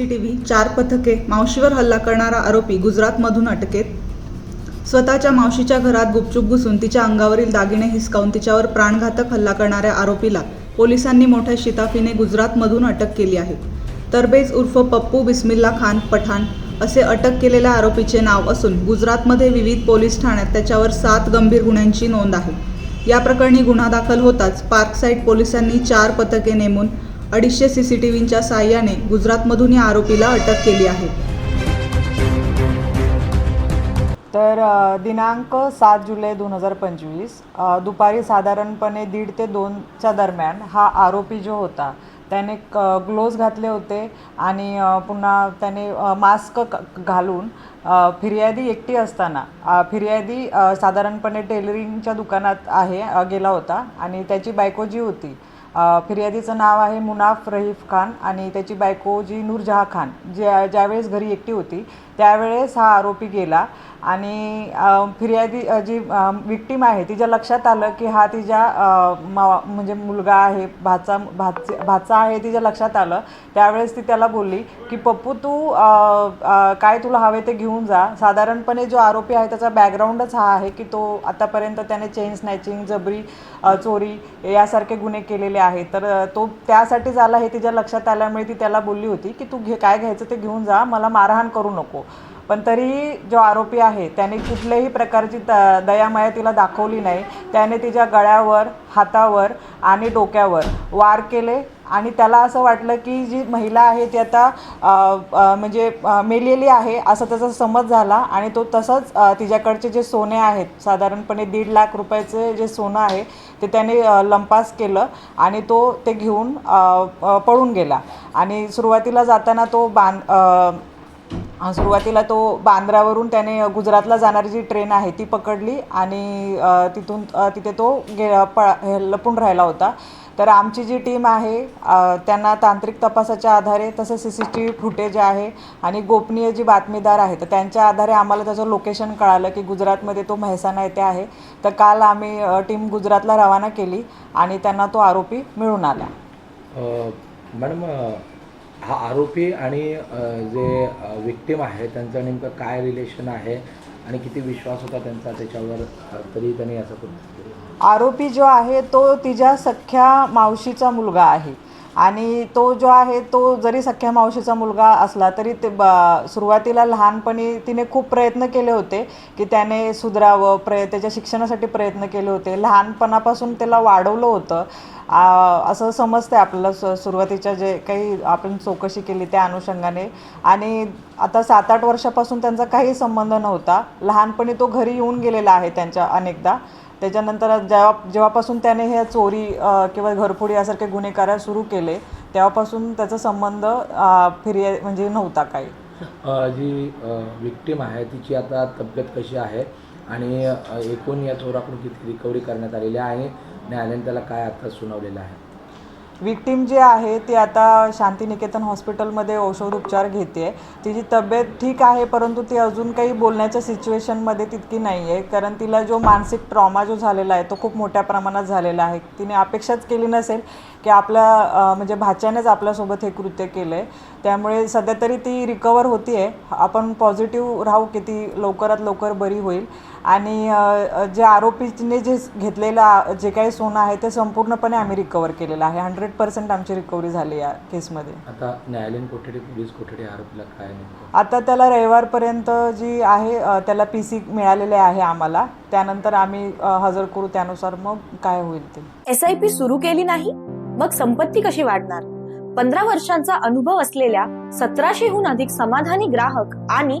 CCTV चार पथके मावशीवर हल्ला करणारा आरोपी गुजरातमधून अटकेत. स्वतःच्या मावशीच्या घरात गुपचूप घुसून तिच्या अंगावरील दागिने हिसकावून तिच्यावर प्राणघातक हल्ला करणाऱ्या आरोपीला पोलिसांनी मोठ्या शिताफीने गुजरातमधून अटक केली आहे. तरबेज उर्फ पप्पू बिस्मिल्ला खान पठाण असे अटक केलेल्या आरोपीचे नाव असून गुजरातमध्ये विविध पोलीस ठाण्यात त्याच्यावर सात गंभीर गुन्ह्यांची नोंद आहे. या प्रकरणी गुन्हा दाखल होताच पार्कसाईड पोलिसांनी चार पथके नेमून अडीचशे सीसीटीव्हींच्या साह्याने गुजरातमधून या आरोपीला अटक केली आहे. तर दिनांक सात जुलै दोन हजार पंचवीस दुपारी साधारणपणे दीड ते दोनच्या दरम्यान हा आरोपी जो होता त्याने क ग्लोव्ज घातले होते आणि पुन्हा त्याने मास्क घालून फिर्यादी एकटी असताना फिर्यादी साधारणपणे टेलरिंगच्या दुकानात आहे गेला होता आणि त्याची बायको जी होती फिर्यादीचं नाव आहे मुनाफ रहीफ खान आणि त्याची बायको जी नूरजहा खान ज्या ज्यावेळेस घरी एकटी होती त्यावेळेस हा आरोपी गेला. आणि फिर्यादी जी विक्टीम आहे तिच्या लक्षात आलं की हा तिच्या मा म्हणजे मुलगा आहे भाचा भाचे भाचा आहे तिच्या लक्षात आलं. त्यावेळेस ती त्याला बोलली की पप्पू तू काय तुला हवे ते घेऊन जा. साधारणपणे जो आरोपी आहे त्याचा बॅकग्राऊंडच हा आहे की तो आतापर्यंत त्याने चेन स्नॅचिंग जबरी चोरी यासारखे गुन्हे केलेले आहेत. तर तो त्यासाठी झाला हे तिच्या लक्षात आल्यामुळे ती त्याला बोलली होती की तू घे काय घ्यायचं ते घेऊन जा. मला मारहाण करू नको. पण तरीही जो आरोपी आहे त्याने कुठल्याही प्रकारची त दयामाया तिला दाखवली नाही. त्याने तिच्या गळ्यावर हातावर आणि डोक्यावर वार केले आणि त्याला असं वाटलं की जी महिला आहे ती आता म्हणजे मेलेली आहे असं त्याचा समज झाला आणि तो तसंच तिच्याकडचे जे सोने आहेत साधारणपणे दीड लाख रुपयाचे जे सोनं आहे ते त्याने लंपास केलं आणि तो ते घेऊन पळून गेला. आणि सुरुवातीला जाताना तो बांध सुरुवातीला तो बांद्रावरून त्याने गुजरातला जाणारी जी ट्रेन आहे ती पकडली आणि तिथून तिथे तो गे प हे लपून राहिला होता. तर आमची जी टीम आहे त्यांना तांत्रिक तपासाच्या आधारे तसं C C T V footage आहे आणि गोपनीय जी बातमीदार आहे तर त्यांच्या आधारे आम्हाला त्याचं लोकेशन कळालं की गुजरातमध्ये तो मेहसाणा येथे आहे. तर काल आम्ही टीम गुजरातला रवाना केली आणि त्यांना तो आरोपी मिळून आला. मॅडम हा आरोपी आणि जे विक्टीम आहे त्यांचं नेमकं काय रिलेशन आहे आणि किती विश्वास होता त्यांचा त्याच्यावर तरी त्यांनी असं करून आरोपी जो आहे तो तिच्या सख्ख्या मावशीचा मुलगा आहे. आणि तो जो आहे तो जरी सख्ख्या मावशीचा मुलगा असला तरी ते ब सुरुवातीला लहानपणी तिने खूप प्रयत्न केले होते की त्याने सुधरावं प्रय त्याच्या शिक्षणासाठी प्रयत्न केले होते. लहानपणापासून त्याला वाढवलं होतं. असं समजतं आपल्याला स सुरुवातीच्या जे काही आपण चौकशी केली त्या अनुषंगाने. आणि आता सात आठ वर्षापासून त्यांचा काही संबंध नव्हता. लहानपणी तो घरी येऊन गेलेला आहे त्यांच्या अनेकदा. त्याच्यानंतर जेव्हा जेव्हापासून त्याने हे चोरी किंवा घरफोडी यासारखे गुन्हे करायला सुरू केले तेव्हापासून त्याचा संबंध अ, फिर्या म्हणजे नव्हता काही. जी विक्टीम आहे तिची आता तब्येत कशी आहे आणि एकूण या चोराकडून किती रिकव्हरी करण्यात आलेली आहे न्यायालयाने त्याला काय आता सुनावलेलं आहे? विक्टीम जी आहे ती आता शांतिनिकेतन हॉस्पिटलमध्ये औषध उपचार घेते. तिची तब्येत ठीक आहे परंतु ती अजून काही बोलण्याच्या सिच्युएशनमध्ये तितकी नाही आहे कारण तिला जो मानसिक ट्रॉमा जो झालेला आहे तो खूप मोठ्या प्रमाणात झालेला आहे. तिने अपेक्षाच केली नसेल की आपल्या म्हणजे भाच्यानेच आपल्यासोबत हे कृत्य केलं आहे त्यामुळे सध्या तरी ती रिकवर होती आहे आपण पॉझिटिव्ह राहू की ती लवकरात लवकर बरी होईल. आणि जे आरोपीने जे घेतलेलं जे काही सोनं आहे ते संपूर्णपणे आम्ही रिकवर केलेलं आहे. हंड्रेड पर्सेंट आमची रिकव्हरी झाली या केसमध्ये आता न्यायालयीन कोठडी पोलीस कोठडी आरोपीला काय आता त्याला रविवारपर्यंत जी आहे त्याला पी सी मिळालेले आहे आम्हाला. त्यानंतर आम्ही हजर करू त्यानुसार मग काय होईल ते. एस आय पी सुरू केली नाही मग संपत्ती कशी वाढणार? पंधरा वर्षांचा अनुभव असलेल्या सतराशेहून अधिक समाधानी ग्राहक आणि